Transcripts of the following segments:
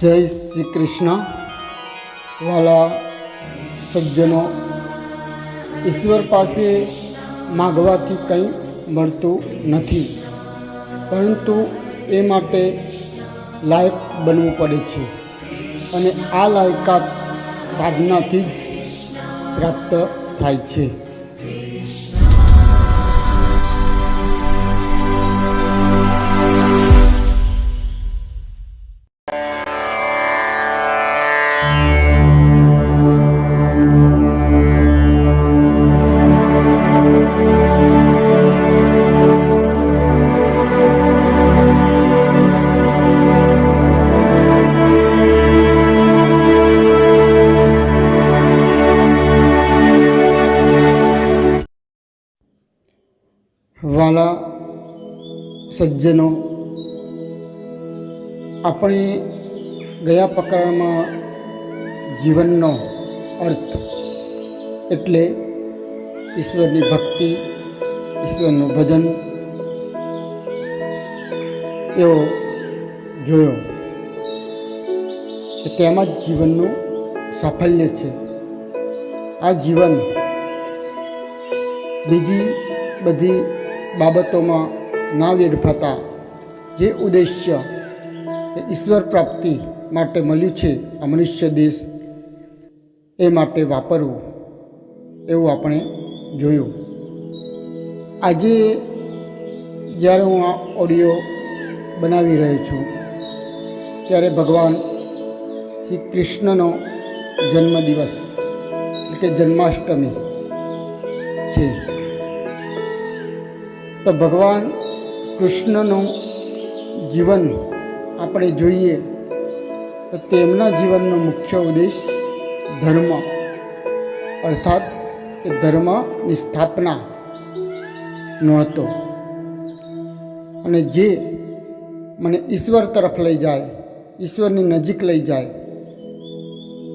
જય શ્રી કૃષ્ણ. વાલા સજ્જનો, ઈશ્વર પાસે માગવાથી કંઈ મળતું નથી, પરંતુ એ માટે લાયક બનવું પડે છે અને આ લાયકાત સાધનાથી જ પ્રાપ્ત થાય છે. સજ્જનો આપણે ગયા પ્રકરણમાં જીવનનો અર્થ એટલે ઈશ્વરની ભક્તિ, ઈશ્વરનું ભજન એવો જોયો કે તેમાં જ જીવનનું સાફલ્ય છે. આ જીવન બીજી બધી બાબતોમાં ના વેડફાતા જે ઉદ્દેશ્ય ઈશ્વર પ્રાપ્તિ માટે મળ્યું છે આ મનુષ્ય દેશ એ માટે વાપરવું એવું આપણે જોયું. આજે જ્યારે હું આ ઓડિયો બનાવી રહ્યો છું, ત્યારે ભગવાન શ્રી કૃષ્ણનો જન્મદિવસ એટલે કે જન્માષ્ટમી છે. તો ભગવાન કૃષ્ણનું જીવન આપણે જોઈએ તો તેમના જીવનનો મુખ્ય ઉદ્દેશ ધર્મ. અર્થાત કે ધર્મની સ્થાપનાનો હતો. અને જે મને ઈશ્વર તરફ લઈ જાય, ઈશ્વરની નજીક લઈ જાય,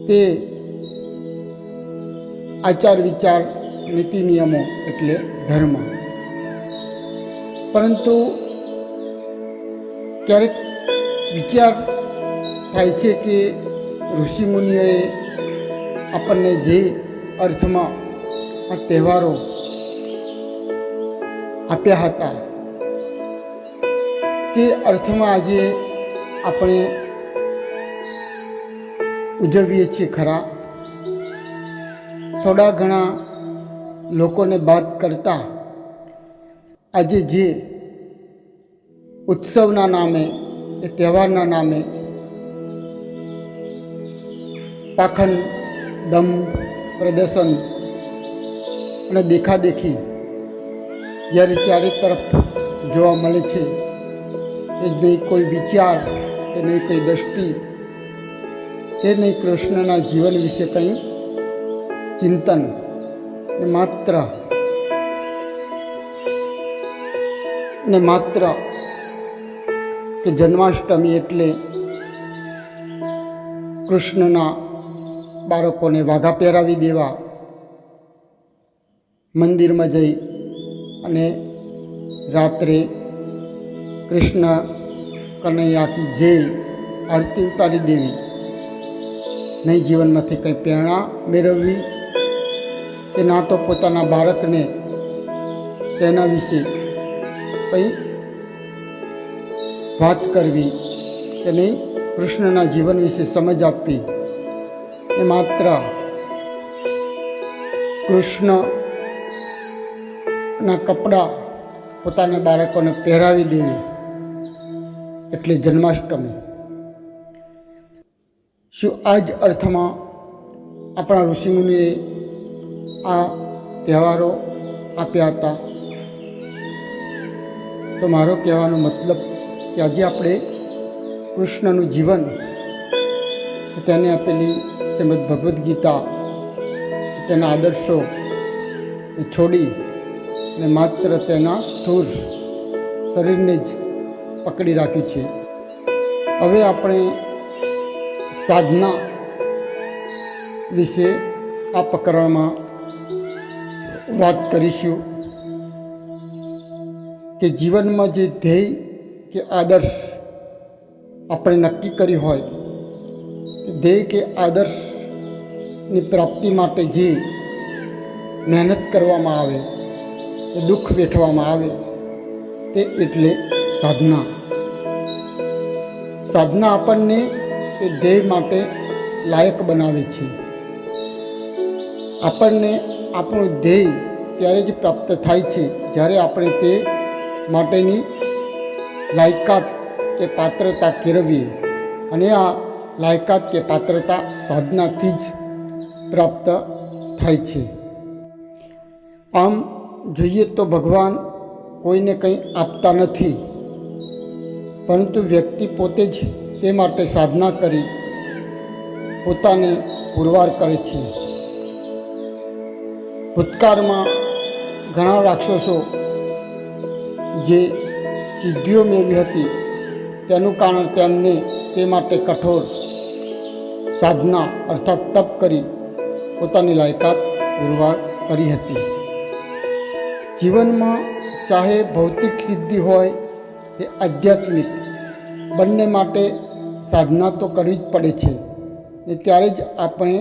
તે આચાર વિચાર નીતિ નિયમો એટલે ધર્મ. પરંતુ ક્યારેક વિચાર થાય છે કે ઋષિમુનિઓએ આપણને જે અર્થમાં આ તહેવારો આપ્યા હતા, તે અર્થમાં આજે આપણે ઉજવીએ છીએ ખરા. થોડા ઘણા લોકોને બાદ કરતાં આજે જે ઉત્સવના નામે, એ તહેવારના નામે પાખંડ, દમ, પ્રદર્શન અને દેખાદેખી જ્યારે ચારે તરફ જોવા મળે છે, એ નહીં કોઈ વિચાર કે નહીં કોઈ દ્રષ્ટિ કે નહીં કૃષ્ણના જીવન વિશે કંઈ ચિંતન માત્ર ને માત્ર કે જન્માષ્ટમી એટલે કૃષ્ણના બાળકોને વાઘા પહેરાવી દેવા, મંદિરમાં જઈ અને રાત્રે કૃષ્ણ કનૈયાથી જે આરતી ઉતારી દેવી નહીં જીવનમાંથી કંઈ પ્રેરણા મેળવવી, કે ના તો પોતાના બાળકને તેના વિશે કંઈ વાત કરવી નહીં? કૃષ્ણના જીવન વિશે સમજ આપવી એ માત્ર કૃષ્ણના કપડાં પોતાના બાળકોને પહેરાવી દેવી એટલે જન્માષ્ટમી. શું આ જ અર્થમાં આપણા ઋષિમુનિએ આ તહેવારો આપ્યા હતા? તો મારો કહેવાનો મતલબ કે આજે આપણે કૃષ્ણનું જીવન તેને આપેલી તેમજ ભગવદ્ ગીતા, તેના આદર્શો છોડી અને માત્ર તેના સ્થૂર શરીરને જ પકડી રાખ્યું છે. હવે આપણે સાધના વિશે આ પ્રકરણમાં વાત કરીશું. કે જીવનમાં જે ધ્યેય કે આદર્શ આપણે નક્કી કરી હોય ધ્યેય કે આદર્શની પ્રાપ્તિ માટે જે મહેનત કરવામાં આવે એ દુઃખ વેઠવામાં આવે, તે એટલે સાધના. સાધના આપણને એ ધ્યેય માટે લાયક બનાવે છે. આપણને આપણું ધ્યેય ત્યારે જ પ્રાપ્ત થાય છે, જ્યારે આપણે તે માટેની લાયકાત કે પાત્રતા કેળવી અને આ લાયકાત કે પાત્રતા સાધનાથી જ પ્રાપ્ત થાય છે. આમ જોઈએ તો ભગવાન કોઈને કંઈ આપતા નથી, પરંતુ વ્યક્તિ પોતે જ તે માટે સાધના કરી પોતાને પુરવાર કરે છે. ભૂતકાળમાં ઘણા રાક્ષસો જે સિદ્ધિઓ મેળવી હતી, તેનું કારણ તેમને તે માટે કઠોર સાધના અર્થાત તપ કરી પોતાની લાયકાત પુરવાર કરી હતી. જીવનમાં ચાહે ભૌતિક સિદ્ધિ હોય કે આધ્યાત્મિક, બંને માટે સાધના તો કરવી જ પડે છે, ને ત્યારે જ આપણે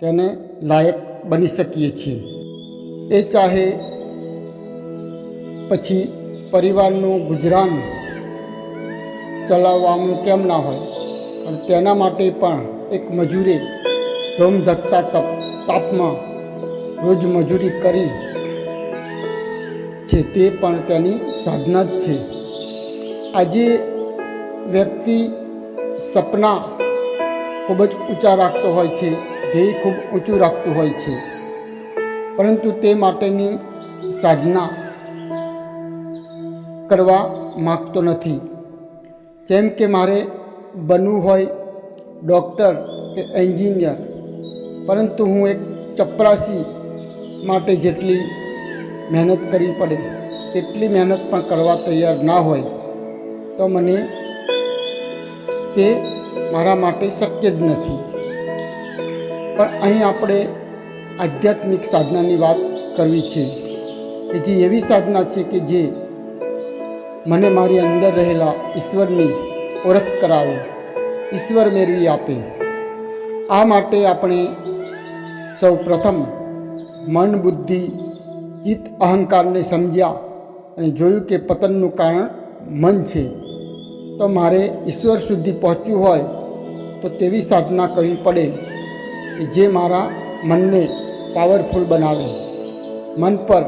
તેને લાયક બની શકીએ છીએ. એ ચાહે પછી પરિવારનું ગુજરાન ચલાવવાનું કેમ ના હોય? પણ તેના માટે પણ એક મજૂરે ધોમ ધકતા તપ, તાપમાં રોજ મજૂરી કરી છે. તે પણ તેની સાધના જ છે. આજે વ્યક્તિ સપના ખૂબ જ ઊંચા રાખતો હોય છે, ધ્યેય ખૂબ ઊંચું રાખતું હોય છે. પરંતુ તે માટેની સાધના કરવા માગતો નથી. જેમ કે મારે બનવું હોય, ડૉક્ટર કે એન્જિનિયર, પરંતુ હું એક ચપરાસી માટે જેટલી મહેનત કરવી પડે, તેટલી મહેનત પણ કરવા તૈયાર ના હોય, તો મને તે મારા માટે શક્ય જ નથી. પણ અહીં આપણે આધ્યાત્મિક સાધનાની વાત કરવી છે. કે જે એવી સાધના છે કે જે મને મારી અંદર રહેલા ઈશ્વરની ઓળખ કરાવે. ઈશ્વર મેળવી આપે. આ માટે આપણે સૌ પ્રથમ મન, બુદ્ધિ, ચિત્ત, અહંકારને સમજ્યા અને જોયું કે પતનનું કારણ મન છે. તો મારે ઈશ્વર સુધી પહોંચવું હોય તો તેવી સાધના કરવી પડે કે જે મારા મનને પાવરફુલ બનાવે, મન પર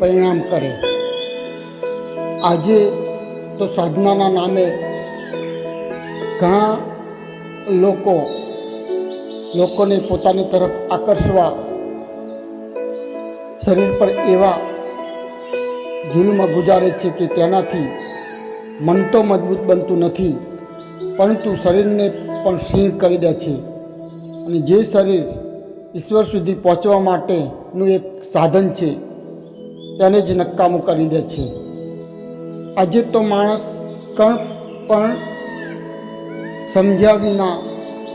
પરિણામ કરે. આજે તો સાધનાના નામે ઘણા લોકો લોકોને પોતાની તરફ આકર્ષવા શરીર પર એવા જુલ્મ ગુજારે છે કે તેનાથી મન તો મજબૂત બનતું નથી, પરંતુ શરીરને પણ ક્ષીણ કરી દે છે. અને જે શરીર ઈશ્વર સુધી પહોંચવા માટેનું એક સાધન છે, તેને જ નકામું કરી દે છે. આજે તો માણસ કણ પણ સમજ્યા વિના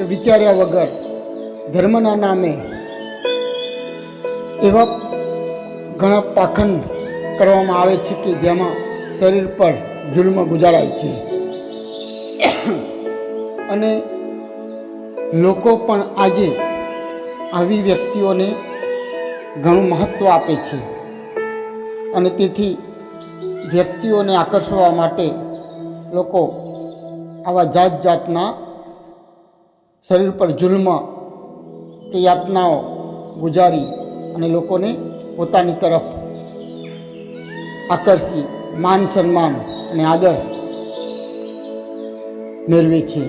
વિચાર્યા વગર ધર્મના નામે એવા ઘણા પાખંડ કરવામાં આવે છે કે જેમાં શરીર પર જુલ્મ ગુજારાય છે. અને લોકો પણ આજે આવી વ્યક્તિઓને ઘણું મહત્ત્વ આપે છે. અને તેથી વ્યક્તિઓને આકર્ષવા માટે લોકો આવા જાત જાતના શરીર પર જુલ્મ કે યાતનાઓ ગુજારી અને લોકોને પોતાની તરફ આકર્ષી, માન સન્માન અને આદર મેળવે છે.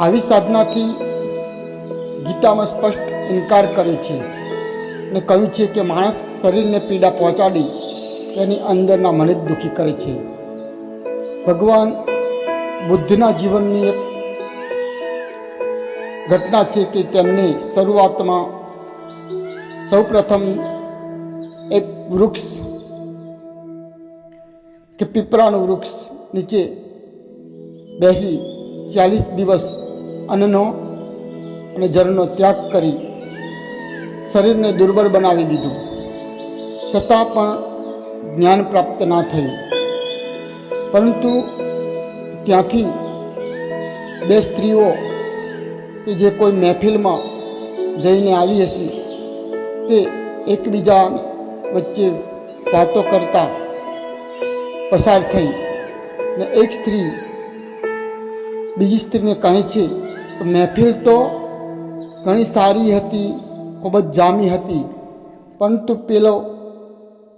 આવી સાધનાથી ગીતામાં સ્પષ્ટ ઇનકાર કરે છે અને કહ્યું છે કે માણસ શરીરને પીડા પહોંચાડી તેની અંદરના મને દુઃખી કરે છે. ભગવાન બુદ્ધના જીવનની એક ઘટના છે કે તેમને શરૂઆતમાં સૌપ્રથમ એક વૃક્ષ કે પીપળાનું વૃક્ષ નીચે બેસી ચાલીસ દિવસ અન્નનો અને જળનો ત્યાગ કરી શરીરને દુર્બળ બનાવી દીધું. છતાં પણ જ્ઞાન પ્રાપ્ત ના થયું. પરંતુ ત્યાંથી બે સ્ત્રીઓ કે જે કોઈ મહેફિલમાં જઈને આવી હશે, તે એકબીજા વચ્ચે વાતો કરતા પસાર થઈ ને એક સ્ત્રી બીજી સ્ત્રીને કહે છે કે મહેફિલ તો ઘણી સારી હતી, ખૂબ જ જામી હતી, પરંતુ પેલો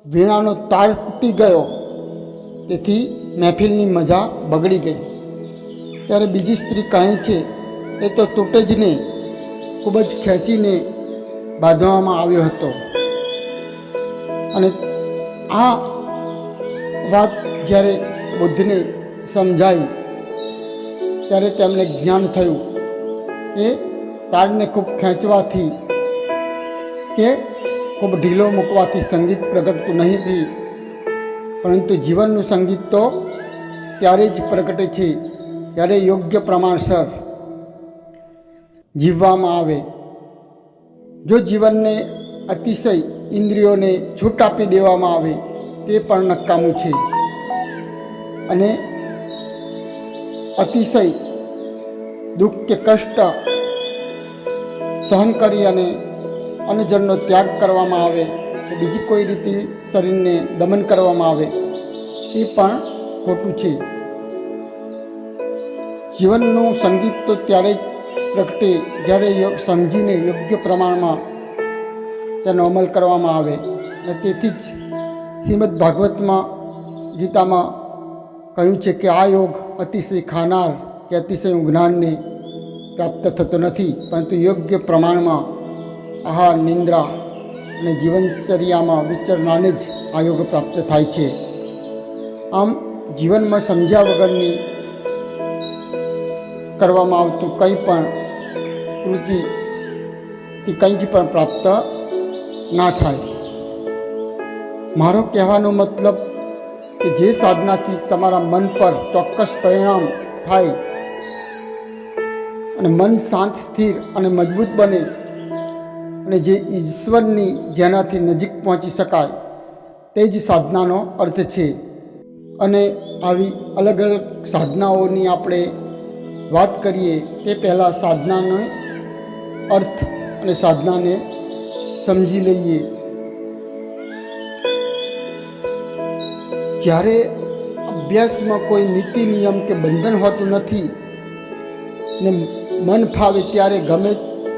વીણાનો તાર તૂટી ગયો. તેથી મહેફિલની મજા બગડી ગઈ. ત્યારે બીજી સ્ત્રી કહે છે, એ તો તૂટે નહીં. ખૂબ જ ખેંચીને બાંધવામાં આવ્યો હતો. અને આ વાત જ્યારે બુદ્ધને સમજાઈ, ત્યારે તેમને જ્ઞાન થયું એ તારને ખૂબ ખેંચવાથી કે ખૂબ ઢીલો મૂકવાથી સંગીત પ્રગટતું નહીં થઈ પરંતુ જીવનનું સંગીત તો ત્યારે જ પ્રગટે છે, ત્યારે યોગ્ય પ્રમાણસર જીવવામાં આવે. જો જીવનને અતિશય ઇન્દ્રિયોને છૂટ આપી દેવામાં આવે, તે પણ નકામું છે. અને અતિશય દુઃખ કે કષ્ટ સહન કરી અને અન્નજળનો ત્યાગ કરવામાં આવે કે બીજી કોઈ રીતે શરીરને દમન કરવામાં આવે, એ પણ ખોટું છે. જીવનનું સંગીત તો ત્યારે જ પ્રગટે જ્યારે સમજીને યોગ્ય પ્રમાણમાં તેનો અમલ કરવામાં આવે. અને તેથી જ શ્રીમદ ભાગવતમાં, ગીતામાં કહ્યું છે કે આ યોગ અતિશય ખાનાર કે અતિશય જ્ઞાનને પ્રાપ્ત થતો નથી, પરંતુ યોગ્ય પ્રમાણમાં આહાર નિંદ્રા અને જીવનચર્યામાં વિચરણાને જ આ યોગ પ્રાપ્ત થાય છે. આમ જીવનમાં સમજ્યા વગરની કરવામાં આવતું કંઈ પણ કૃતિથી કંઈ જ પણ પ્રાપ્ત ના થાય. મારો કહેવાનો મતલબ કે જે સાધનાથી તમારા મન પર ચોક્કસ પરિણામ થાય અને મન શાંત, સ્થિર અને મજબૂત બને અને જે ઈશ્વરની જેનાથી નજીક પહોંચી શકાય, તે જ સાધનાનો અર્થ છે. અને આવી અલગ અલગ સાધનાઓની આપણે વાત કરીએ, તે પહેલાં સાધનાનો અર્થ અને સાધનાને સમજી લઈએ. જ્યારે અભ્યાસમાં કોઈ નીતિ, નિયમ કે બંધન હોતું નથી ને મન ફાવે ત્યારે ગમે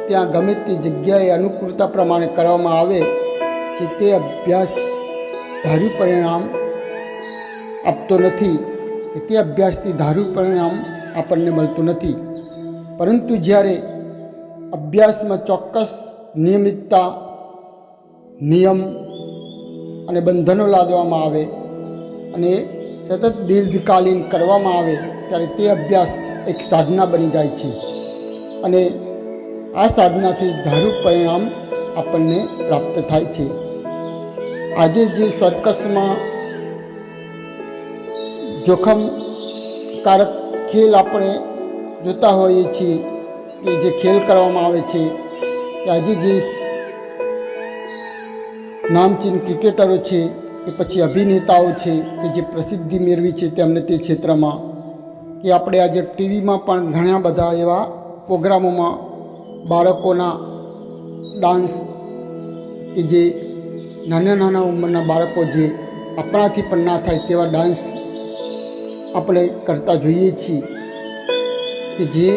ત્યાં ગમે તે જગ્યાએ અનુકૂળતા પ્રમાણે કરવામાં આવે કે તે અભ્યાસ ધાર્યું પરિણામ આપતો નથી, કે તે અભ્યાસથી ધાર્યું પરિણામ આપણને મળતું નથી. પરંતુ જ્યારે અભ્યાસમાં ચોક્કસ નિયમિતતા, નિયમ અને બંધનો લાદવામાં આવે અને સતત દીર્ઘકાલીન કરવામાં આવે, ત્યારે તે અભ્યાસ એક સાધના બની જાય છે. અને આ સાધનાથી ધારું પરિણામ આપણને પ્રાપ્ત થાય છે. આજે જે સર્કસમાં જોખમકારક ખેલ આપણે જોતા હોઈએ છીએ, કે જે ખેલ કરવામાં આવે છે, કે આજે જે નામચીન ક્રિકેટરો છે, કે પછી અભિનેતાઓ છે, કે જે પ્રસિદ્ધિ મેળવી છે તેમને તે ક્ષેત્રમાં, કે આપણે આજે ટીવીમાં પણ ઘણા બધા એવા પ્રોગ્રામોમાં બાળકોના ડાન્સ કે જે નાના નાના ઉંમરના બાળકો જે આપણાથી પણ ના થાય તેવા ડાન્સ આપણે કરતા જોઈએ છીએ. કે જે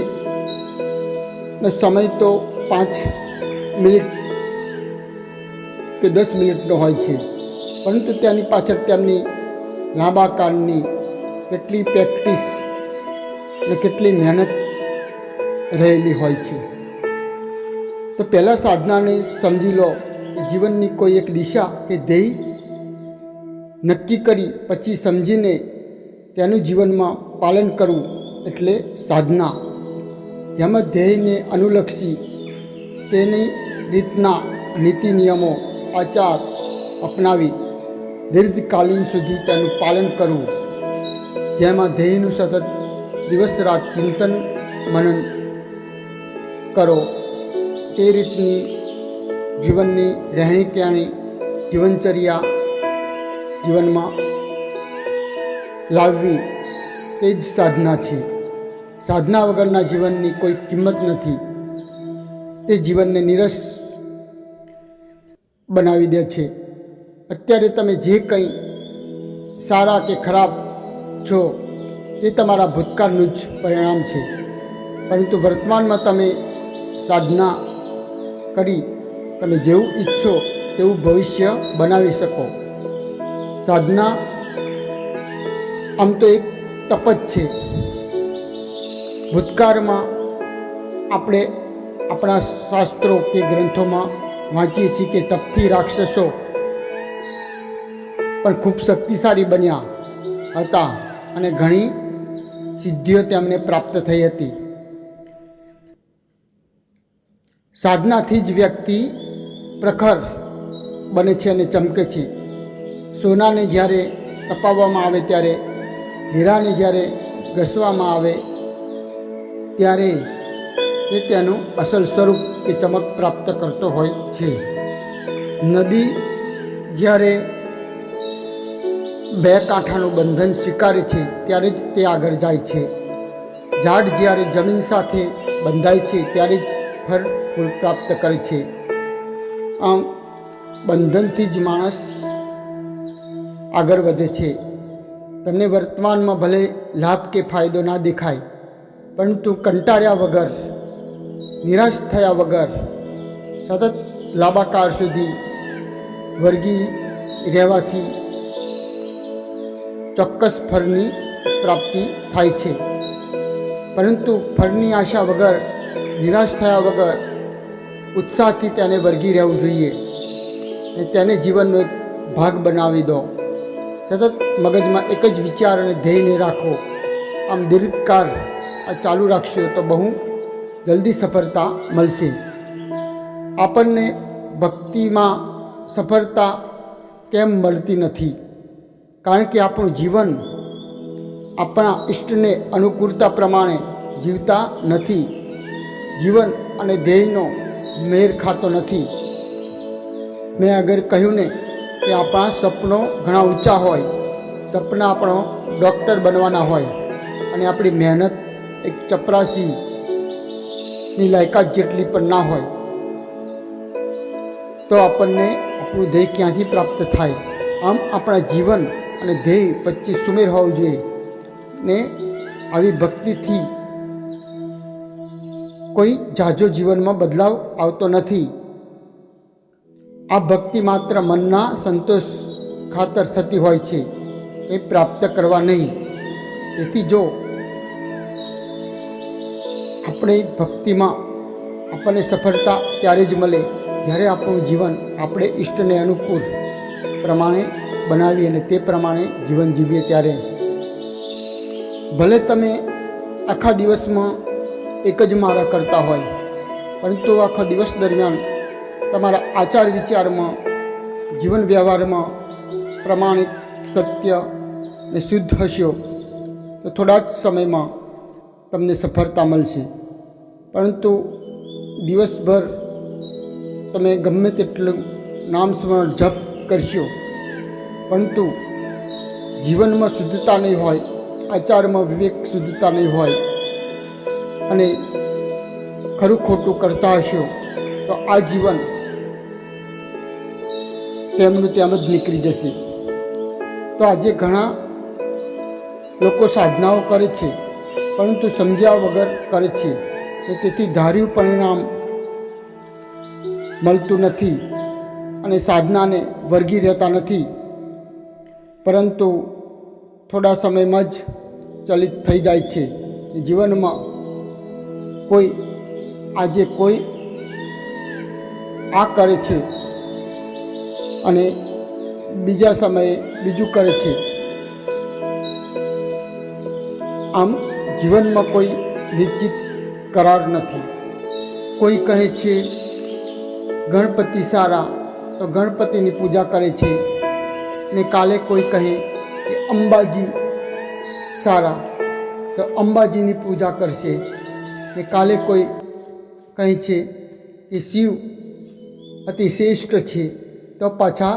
સમય તો પાંચ મિનિટ કે દસ મિનિટનો હોય છે. પરંતુ તેની પાછળ તેમની લાંબા કાળની કેટલી પ્રેક્ટિસ અને કેટલી મહેનત રહેલી હોય છે. તો પહેલાં સાધનાને સમજી લો કે જીવનની કોઈ એક દિશા કે ધ્યેય નક્કી કરી પછી સમજીને તેનું જીવનમાં પાલન કરવું એટલે સાધના. જેમાં ધ્યેયને અનુલક્ષી તેની રીતના નીતિ, નિયમો, આચાર અપનાવી દીર્ઘકાલીન સુધી તેનું પાલન કરવું. જેમાં ધ્યેયનું સતત દિવસ રાત ચિંતન, મનન કરો. તે રીતની જીવનની રહેણી કહેણી, જીવનચર્યા જીવનમાં લાવવી તે જ સાધના છે. સાધના વગરના જીવનની કોઈ કિંમત નથી. તે જીવનને નિરસ બનાવી દે છે. અત્યારે તમે જે કંઈ સારા કે ખરાબ છો એ તમારા ભૂતકાળનું જ પરિણામ છે. પરંતુ વર્તમાનમાં તમે સાધના કરી તમે જેવું ઈચ્છો તેવું ભવિષ્ય બનાવી શકો. સાધના આમ તો એક તપ છે. ભૂતકાળમાં આપણે આપણા શાસ્ત્રો કે ગ્રંથોમાં વાંચીએ છીએ કે તપથી રાક્ષસો પણ ખૂબ શક્તિશાળી બન્યા હતા અને ઘણી સિદ્ધિઓ તેમને પ્રાપ્ત થઈ હતી. સાધનાથી જ વ્યક્તિ પ્રખર બને છે અને ચમકે છે. સોનાને જ્યારે તપાવવામાં આવે, ત્યારે હીરાને જ્યારે ઘસવામાં આવે, ત્યારે એ તેનું અસલ સ્વરૂપ કે ચમક પ્રાપ્ત કરતો હોય છે. નદી જ્યારે બે કાંઠાનું બંધન સ્વીકારે છે, ત્યારે જ તે આગળ જાય છે. ઝાડ જ્યારે જમીન સાથે બંધાય છે, ત્યારે જ ફળ ફૂલ પ્રાપ્ત કરે છે. આમ બંધનથી જ માણસ આગળ વધે છે. તમને વર્તમાનમાં ભલે લાભ કે ફાયદો ના દેખાય, પરંતુ કંટાળ્યા વગર, નિરાશ થયા વગર, સતત લાંબાકાળ સુધી વર્ગી રહેવાથી ચોક્કસ ફળની પ્રાપ્તિ થાય છે. પરંતુ ફળની આશા વગર, નિરાશ થયા વગર ઉત્સાહથી તેને વર્ગી રહેવું જોઈએ અને તેને જીવનનો એક ભાગ બનાવી દો. સતત મગજમાં એક જ વિચાર અને ધ્યેયને રાખો. આમ દીર્ઘકાળ આ ચાલુ રાખશો તો બહુ જલ્દી સફળતા મળશે. આપણને ભક્તિમાં સફળતા કેમ મળતી નથી? કારણ કે આપણું જીવન આપણા ઈષ્ટને અનુકૂળતા પ્રમાણે જીવતા નથી. જીવન અને ધ્યેયનો મેર ખાતો નથી. મેં આગળ કહ્યું ને કે આપણા સપનો ઘણા ઊંચા હોય, સપના આપણો ડૉક્ટર બનવાના હોય, અને આપણી મહેનત એક ચપરાસીની લાયકાત જેટલી પણ ના હોય, તો આપણને આપણું ધ્યેય ક્યાંથી પ્રાપ્ત થાય? આમ આપણા જીવન અને ધ્યેય વચ્ચે સુમેર હોવું જોઈએ. ને આવી ભક્તિથી કોઈ જાજો જીવનમાં બદલાવ આવતો નથી. આ ભક્તિ માત્ર મનના સંતોષ ખાતર થતી હોય છે, એ પ્રાપ્ત કરવા નહીં. તેથી જો આપણે ભક્તિમાં આપણને સફળતા ત્યારે જ મળે, જ્યારે આપણું જીવન આપણે ઈષ્ટને અનુકૂળ પ્રમાણે બનાવી અને તે પ્રમાણે જીવન જીવીએ ત્યારે. ભલે તમે આખા દિવસમાં એક જ મારા કરતા હોય. પરંતુ આખા દિવસ દરમિયાન તમારા આચાર વિચારમાં, જીવન વ્યવહારમાં પ્રમાણિક સત્ય ને શુદ્ધ હશો તો થોડા જ સમયમાં તમને સફળતા મળશે. પરંતુ દિવસભર તમે ગમે તેટલું નામ સ્મરણ જપ કરશો, પરંતુ જીવનમાં શુદ્ધતા નહીં હોય, આચારમાં વિવેક શુદ્ધતા નહીં હોય અને ખરું ખોટું કરતા હશો તો આ જીવન તેમનું તેમ જ નીકળી જશે. તો આજે ઘણા લોકો સાધનાઓ કરે છે, પરંતુ સમજ્યા વગર કરે છે. તો તેથી ધાર્યું પરિણામ મળતું નથી અને સાધનાને વર્ગી રહેતા નથી. પરંતુ થોડા સમયમાં જ ચલિત થઈ જાય છે. જીવનમાં કોઈ આજે કોઈ આ કરે છે અને બીજા સમયે બીજું કરે છે. આમ જીવનમાં કોઈ નિશ્ચિત કરાર નથી. કોઈ કહે છે, ગણપતિ સારા તો ગણપતિની પૂજા કરે છે. ને કાલે કોઈ કહે કે, અંબાજી સારા તો અંબાજીની પૂજા કરશે. ને કાલે કોઈ કહે છે કે શિવ અતિ શ્રેષ્ઠ છે, તો પાછા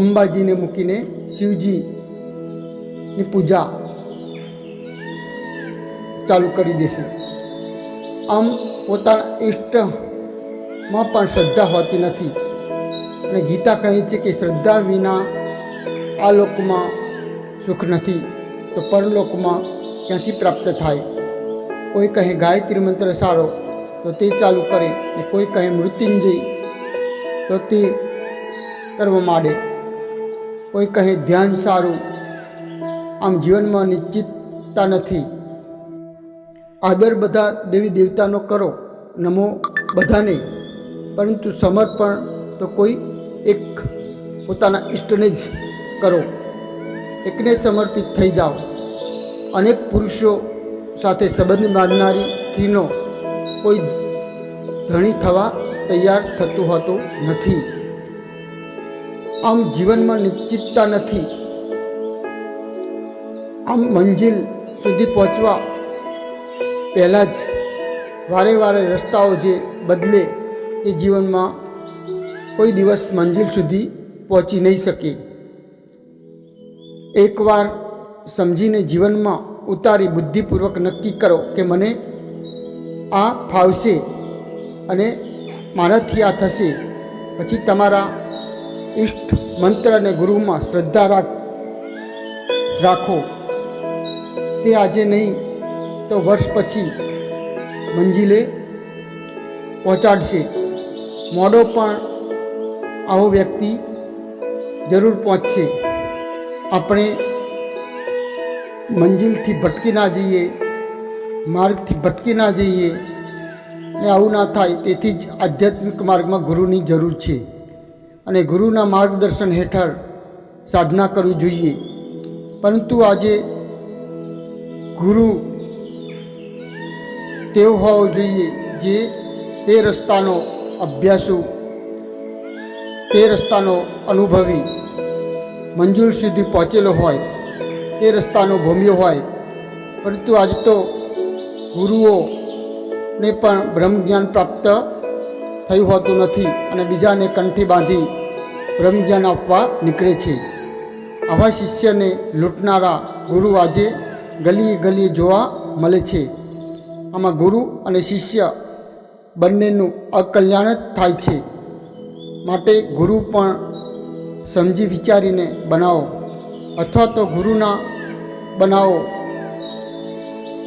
અંબાજીને મૂકીને શિવજીની પૂજા ચાલુ કરી દેશે. આમ પોતાના ઈષ્ટમાં પણ શ્રદ્ધા હોતી નથી. અને ગીતા કહે છે કે શ્રદ્ધા વિના આ લોકમાં સુખ નથી, તો પરલોકમાં ક્યાંથી પ્રાપ્ત થાય? કોઈ કહે ગાયત્રી મંત્ર સારો, તો તે ચાલુ કરે. ને કોઈ કહે મૃત્યુંજય, તો તે કરવા માંડે. કોઈ કહે ધ્યાન સારું, આમ જીવનમાં નિશ્ચિતતા નથી. આદર બધા દેવી દેવતાનો કરો, નમો બધાને. પરંતુ સમર્પણ તો કોઈ એક પોતાના ઈષ્ટને જ કરો. એકને સમર્પિત થઈ જાઓ. અનેક પુરુષો સાથે સંબંધ બાંધનારી સ્ત્રીનો કોઈ ધણી થવા તૈયાર થતું હોતું નથી. આમ જીવનમાં નિશ્ચિતતા નથી. આમ મંજિલ સુધી પહોંચવા પહેલાં જ વારે વારે રસ્તાઓ જે બદલે એ જીવનમાં કોઈ દિવસ મંજિલ સુધી પહોંચી નહીં શકે. એકવાર સમજીને જીવનમાં ઉતારી બુદ્ધિપૂર્વક નક્કી કરો કે મને આ ફાવશે અને મારાથી આ થશે. પછી તમારા ઇષ્ટ મંત્ર અને ગુરુમાં શ્રદ્ધા રાખ, રાખો. તે આજે નહીં, તો વર્ષ પછી મંજિલે પહોંચાડશે. મોડો પણ આવો વ્યક્તિ જરૂર પહોંચશે. આપણે મંજિલથી ભટકી ના જઈએ, માર્ગથી ભટકી ના જઈએ, ને આવું ના થાય, તેથી જ આધ્યાત્મિક માર્ગમાં ગુરુની જરૂર છે. અને ગુરુના માર્ગદર્શન હેઠળ સાધના કરવી જોઈએ. પરંતુ આજે ગુરુ તેવો હોવો જોઈએ જે તે રસ્તાનો અભ્યાસુ, તે રસ્તાનો અનુભવી મંજૂર સુધી પહોંચેલો હોય. તે રસ્તાનો ભૂમ્યો હોય. પરંતુ આજ તો ગુરુઓને પણ બ્રહ્મ જ્ઞાન પ્રાપ્ત થયું હોતું નથી અને બીજાને કંઠી બાંધી બ્રહ્મ જ્ઞાન આપવા નીકળે છે. આવા શિષ્યને લૂંટનારા ગુરુ આજે ગલીએ ગલીએ જોવા મળે છે. આમાં ગુરુ અને શિષ્ય બંનેનું અકલ્યાણ જ થાય છે. માટે ગુરુ પણ સમજી વિચારીને બનાવો. અથવા તો ગુરુના બનાવો,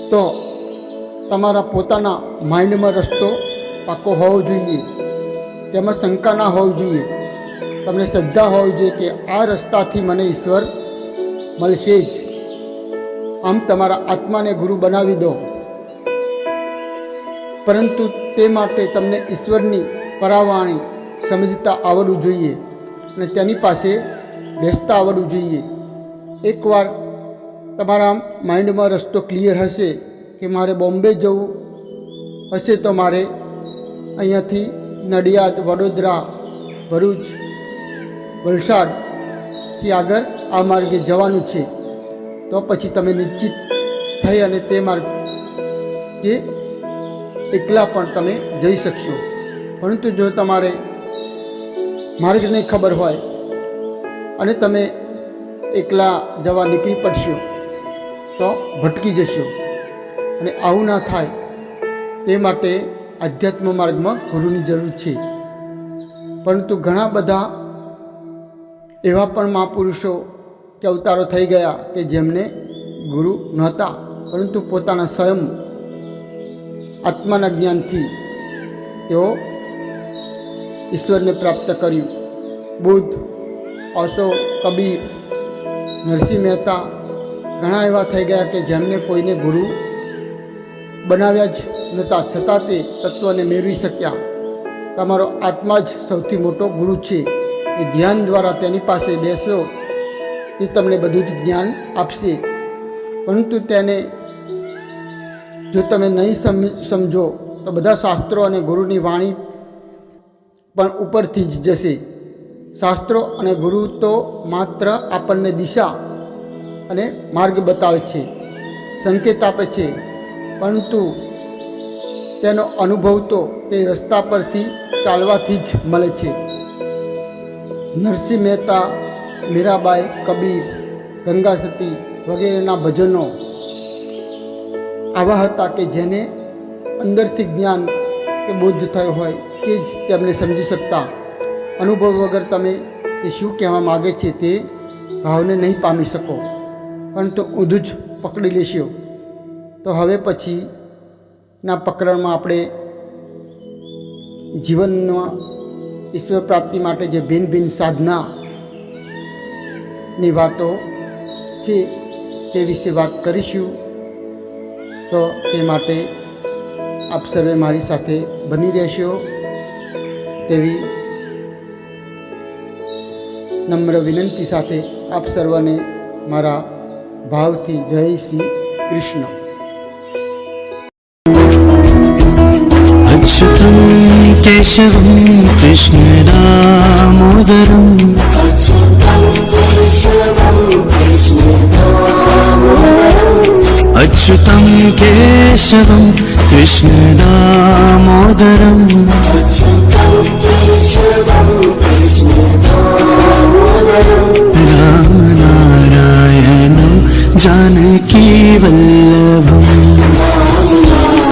તો તમારા પોતાના માઇન્ડમાં રસ્તો પાકો હોવો જોઈએ. તેમાં શંકા ના હોવી જોઈએ. તમને શ્રદ્ધા હોવી જોઈએ કે આ રસ્તાથી મને ઈશ્વર મળશે જ. આમ તમારા આત્માને ગુરુ બનાવી દો. પરંતુ તે માટે તમને ઈશ્વરની પરાવાણી સમજતા આવડવું જોઈએ અને તેની પાસે બેસતા આવડવું જોઈએ. એકવાર તમારા માઇન્ડમાં રસ્તો ક્લિયર હશે કે મારે બોમ્બે જવું હશે તો મારે અહીંયાથી નડિયાદ, વડોદરા, ભરૂચ, વલસાડથી આગળ આ માર્ગે જવાનું છે. તો પછી તમે નિશ્ચિત થઈ અને તે માર્ગ કે એકલા પણ તમે જઈ શકશો. પરંતુ જો તમારે માર્ગને ખબર હોય અને તમે એકલા જવા નીકળી પડશો તો ભટકી જશો અને આવું ના થાય તે માટે આધ્યાત્મ માર્ગમાં ગુરુની જરૂર છે. પરંતુ ઘણા બધા એવા પણ મહાપુરુષો કે અવતારો થઈ ગયા કે જેમને ગુરુ નહોતા, પરંતુ પોતાના સ્વયં આત્માના જ્ઞાનથી તેઓ ઈશ્વરને પ્રાપ્ત કર્યું. બુદ્ધ, અશોક, કબીર નરસિંહ મહેતા ઘણા એવા થઈ ગયા કે જેમને કોઈને ગુરુ બનાવ્યા જ નહોતા. છતાં તે તત્વને મેળવી શક્યા. તમારો આત્મા જ સૌથી મોટો ગુરુ છે. એ ધ્યાન દ્વારા તેની પાસે બેસો. એ તમને બધું જ જ્ઞાન આપશે. પરંતુ તેને જો તમે નહીં સમ, સમજો, તો બધા શાસ્ત્રો અને ગુરુની વાણી પણ ઉપરથી જ જશે. શાસ્ત્રો અને ગુરુ તો માત્ર આપણને દિશા અને માર્ગ બતાવે છે, સંકેત આપે છે. પરંતુ તેનો અનુભવ તો તે રસ્તા પરથી ચાલવાથી જ મળે છે. નરસિંહ મહેતા, મીરાબાઈ, કબીર ગંગા સતી વગેરેના ભજનો આવા હતા કે જેને અંદરથી જ્ઞાન કે બુદ્ધ થયો હોય તે જ તેમને સમજી શકતા અનુભવ વગર તમે એ શું કહેવા માગે છે તે ભાવને નહીં પામી શકો. પરંતુ ઊંધું જ પકડી લેશો. તો હવે પછીના પ્રકરણમાં આપણે જીવનમાં ઈશ્વર પ્રાપ્તિ માટે જે ભિન્ન ભિન્ન સાધનાની વાતો છે તે વિશે વાત કરીશું. તો તે માટે આપ સર્વે મારી સાથે બની રહેશો. તેવી નમ્ર વિનંતી સાથે આપ સર્વને મારા ભાવથી જય શ્રી કૃષ્ણ अच्युतं केशवं कृष्णदामोदरम् अच्युतं केशवं कृष्णदामोदरम् रामनारायणं जानकीवल्लभम्